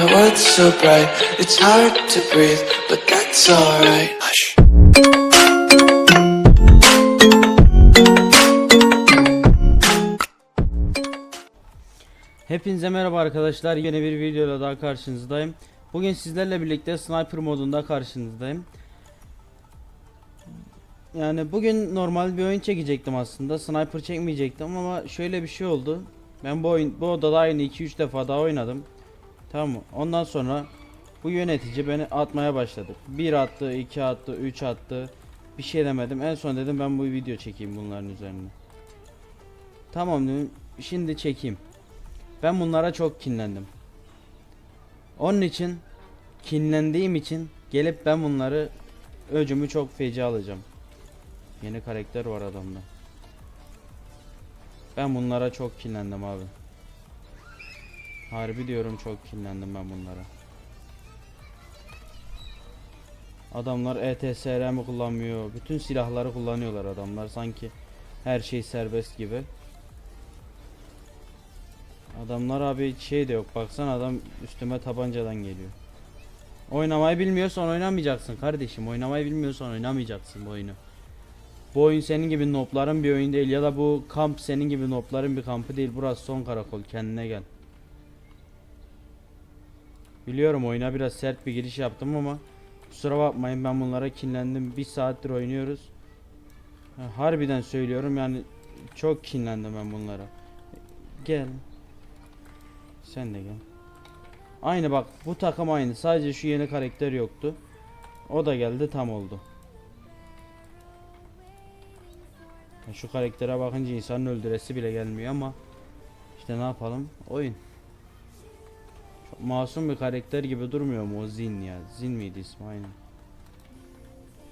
my world's so bright, it's hard to breathe, but that's alright. Hush. Hepinize merhaba arkadaşlar. Yeni bir videoyla daha karşınızdayım. Bugün sizlerle birlikte sniper modunda karşınızdayım. Yani bugün normal bir oyun çekecektim aslında. Sniper çekmeyecektim ama şöyle bir şey oldu. Ben bu oyun bu odada aynı 2-3 defa daha oynadım. Tamam mı? Ondan sonra bu yönetici beni atmaya başladı. 1 attı, 2 attı, 3 attı. Bir şey demedim. En son dedim ben bu video çekeyim bunların üzerine. Tamam dedim. Şimdi çekeyim. Ben bunlara çok kinlendim. Onun için kinlendiğim için gelip ben bunları öcümü çok feci alacağım. Yeni karakter var adamda. Ben bunlara çok kinlendim abi. Harbi diyorum çok kinlendim ben bunlara. Adamlar ETSR mi kullanmıyor? Bütün silahları kullanıyorlar adamlar sanki her şey serbest gibi. Adamlar abi şey de yok. Baksana adam üstüme tabancadan geliyor. Oynamayı bilmiyorsan oynamayacaksın kardeşim. Oynamayı bilmiyorsan oynamayacaksın bu oyunu. Bu oyun senin gibi nopların bir oyun değil ya da bu kamp senin gibi nopların bir kampı değil. Burası son karakol. Kendine gel. Biliyorum oyuna biraz sert bir giriş yaptım ama kusura bakmayın ben bunlara kinlendim. Bir saattir oynuyoruz. Ha, Harbiden söylüyorum yani çok kinlendim ben bunlara. Gel. Sen de gel. Aynı bak bu takım aynı. Sadece şu yeni karakter yoktu. O da geldi tam oldu. Şu karaktere bakınca insanın öldüresi bile gelmiyor ama işte ne yapalım? Oyun. Masum bir karakter gibi durmuyor mu o Zin ya? Zin miydi ismi aynen.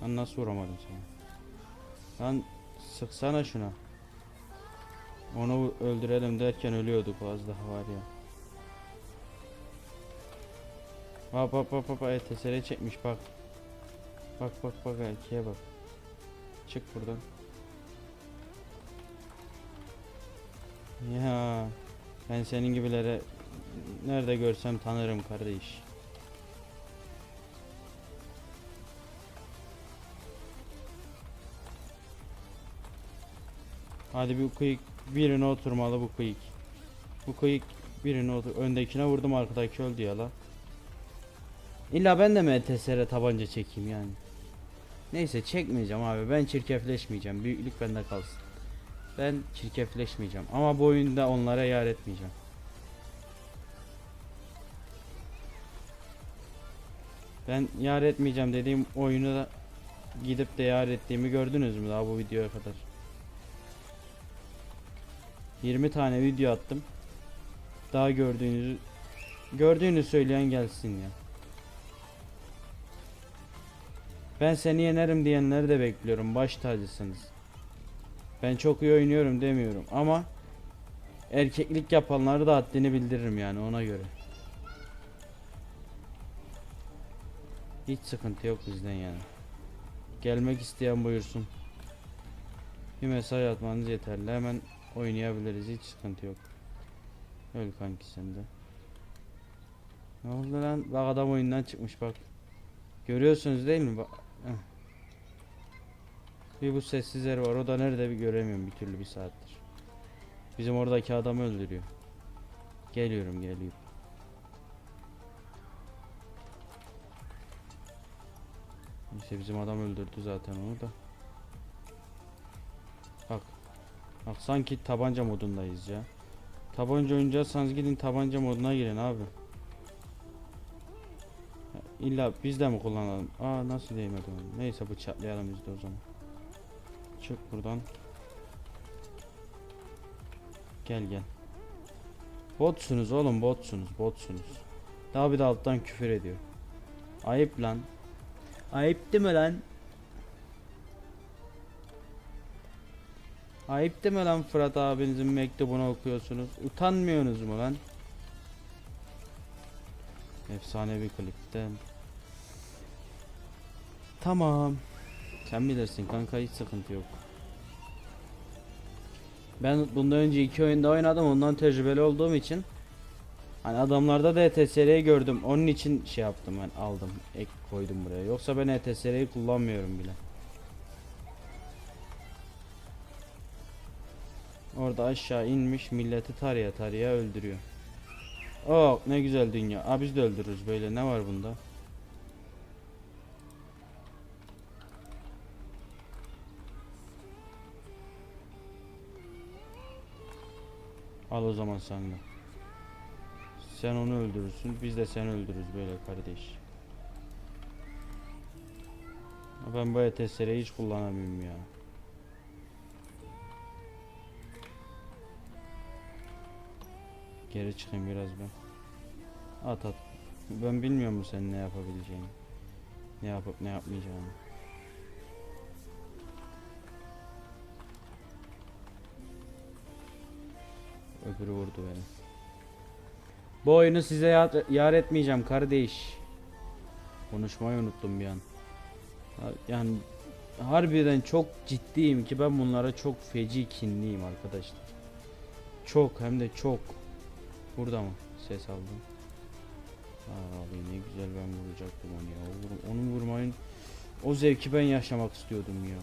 Ben nasıl vuramadım sana? Lan sıksana şuna. Onu öldürelim derken ölüyorduk az daha var ya. Bak bak bak bak bak ETSR çekmiş bak. Bak bak bak erkeğe bak. Çık buradan. Ya ben senin gibilere nerede görsem tanırım kardeş. Hadi bir quick birine oturmalı bu quick. Bu quick birine otur. Öndekine vurdum arkadaki öldü ya la. İlla ben de mi tabanca çekeyim yani? Neyse çekmeyeceğim abi. Ben çirkefleşmeyeceğim. Büyüklük bende kalsın. Ben çirkefleşmeyeceğim. Ama bu oyunda onlara yar etmeyeceğim. Ben yar etmeyeceğim dediğim oyunu da gidip de yar ettiğimi gördünüz mü daha bu videoya kadar? 20 tane video attım. Daha gördüğünüzü gördüğünü söyleyen gelsin ya. Ben seni yenerim diyenleri de bekliyorum. Baş tacısınız. Ben çok iyi oynuyorum demiyorum ama erkeklik yapanları da haddini bildiririm yani ona göre. Hiç sıkıntı yok bizden yani. Gelmek isteyen buyursun. Bir mesaj atmanız yeterli. Hemen oynayabiliriz. Hiç sıkıntı yok. Öl kanki sen de. Ne oldu lan? Bak adam oyundan çıkmış bak. Görüyorsunuz değil mi? Bak. Bir bu sessiz yer var. O da nerede bir göremiyorum bir türlü bir saattir. Bizim oradaki adamı öldürüyor. Geliyorum geliyorum. İşte bizim adam öldürdü zaten onu da. Bak. Bak sanki tabanca modundayız ya. Tabanca oynayacaksanız gidin tabanca moduna girin abi. İlla biz de mi kullanalım? Aa nasıl değmedi onu? Neyse bıçaklayalım biz de o zaman. Çık buradan. Gel gel. Botsunuz oğlum botsunuz botsunuz. Daha bir de alttan küfür ediyor. Ayıp lan. Ayıp değil mi lan? Ayıp değil mi lan Fırat abinizin mektubunu okuyorsunuz? Utanmıyorsunuz mu lan? Efsanevi klipten. Tamam. Sen bilirsin kanka hiç sıkıntı yok. Ben bundan önce iki oyunda oynadım ondan tecrübeli olduğum için Hani adamlarda da ETSR'yi gördüm. Onun için şey yaptım ben aldım. Ek koydum buraya. Yoksa ben ETSR'yi kullanmıyorum bile. Orada aşağı inmiş milleti taraya taraya öldürüyor. Oh ne güzel dünya. Aa biz de öldürürüz böyle. Ne var bunda? Al o zaman sen de. Sen onu öldürürsün. Biz de seni öldürürüz böyle kardeş. Ben bu ETSR'yi hiç kullanamıyorum ya. Geri çıkayım biraz ben. At at. Ben bilmiyorum sen ne yapabileceğini. Ne yapıp ne yapmayacağını. Öbürü vurdu beni. Bu oyunu size yar, etmeyeceğim kardeş. Konuşmayı unuttum bir an. Yani harbiden çok ciddiyim ki ben bunlara çok feci kinliyim arkadaşlar. Çok hem de çok. Burada mı? Ses aldım. Abi ne güzel ben vuracaktım onu ya. Onu vurmayın. O zevki ben yaşamak istiyordum ya.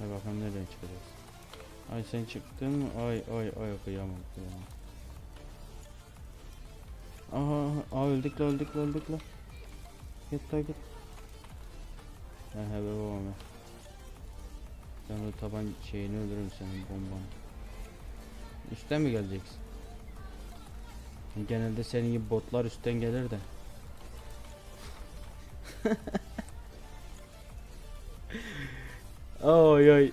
Hay bakalım nereden çıkacağız. Ay sen çıktın? Ay ay ay kıyamam kıyamam. Aha, aa öldük la öldük la öldük la. Git la git. He he be babam ya. Ben o taban şeyini öldürürüm senin bombanı. Üstten mi geleceksin? Genelde senin gibi botlar üstten gelir de. Oy oy.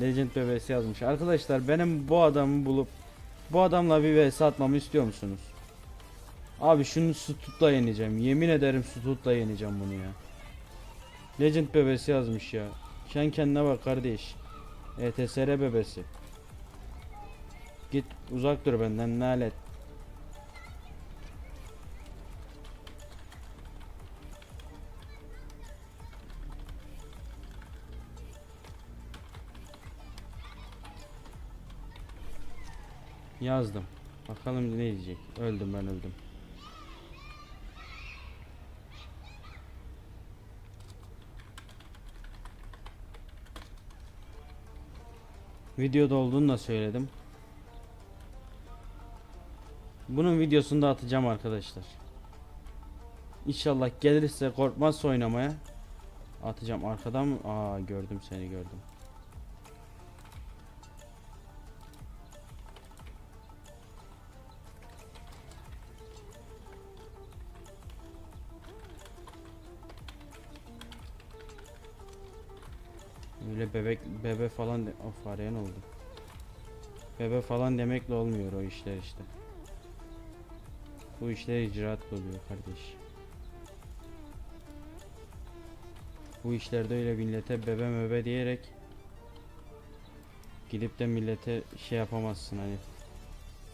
Legend bebesi yazmış. Arkadaşlar benim bu adamı bulup bu adamla bir vs atmamı istiyor musunuz? Abi şunu stutla yeneceğim. Yemin ederim stutla yeneceğim bunu ya. Legend bebesi yazmış ya. Sen kendine bak kardeş. ETSR bebesi. Git uzak dur benden nalet. Yazdım. Bakalım ne diyecek. Öldüm ben öldüm. Videoda olduğunu da söyledim. Bunun videosunu da atacağım arkadaşlar. İnşallah gelirse korkmaz oynamaya. Atacağım arkadan mı? Aa gördüm seni gördüm. Öyle bebek bebe falan de of arayan oldu. Bebe falan demekle olmuyor o işler işte. Bu işler icraat oluyor kardeş. Bu işlerde öyle millete bebe möbe diyerek gidip de millete şey yapamazsın hani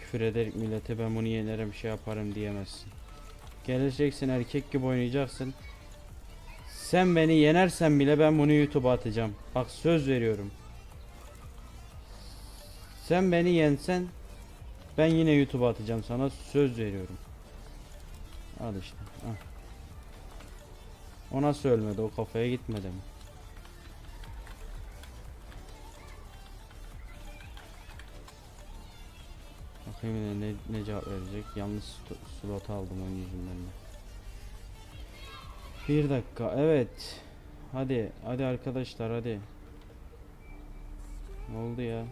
küfür ederek millete ben bunu yenerim şey yaparım diyemezsin. Geleceksin erkek gibi oynayacaksın. Sen beni yenersen bile ben bunu YouTube'a atacağım. Bak söz veriyorum. Sen beni yensen ben yine YouTube'a atacağım sana söz veriyorum. Al işte. Al. O nasıl? O kafaya gitmedi mi? Bakayım ne, ne cevap verecek. Yanlış slot aldım onun yüzünden de. Bir dakika evet. Hadi hadi arkadaşlar hadi. Ne oldu ya?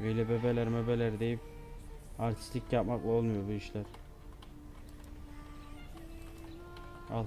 Böyle bebeler mebeler deyip artistlik yapmakla olmuyor bu işler. Al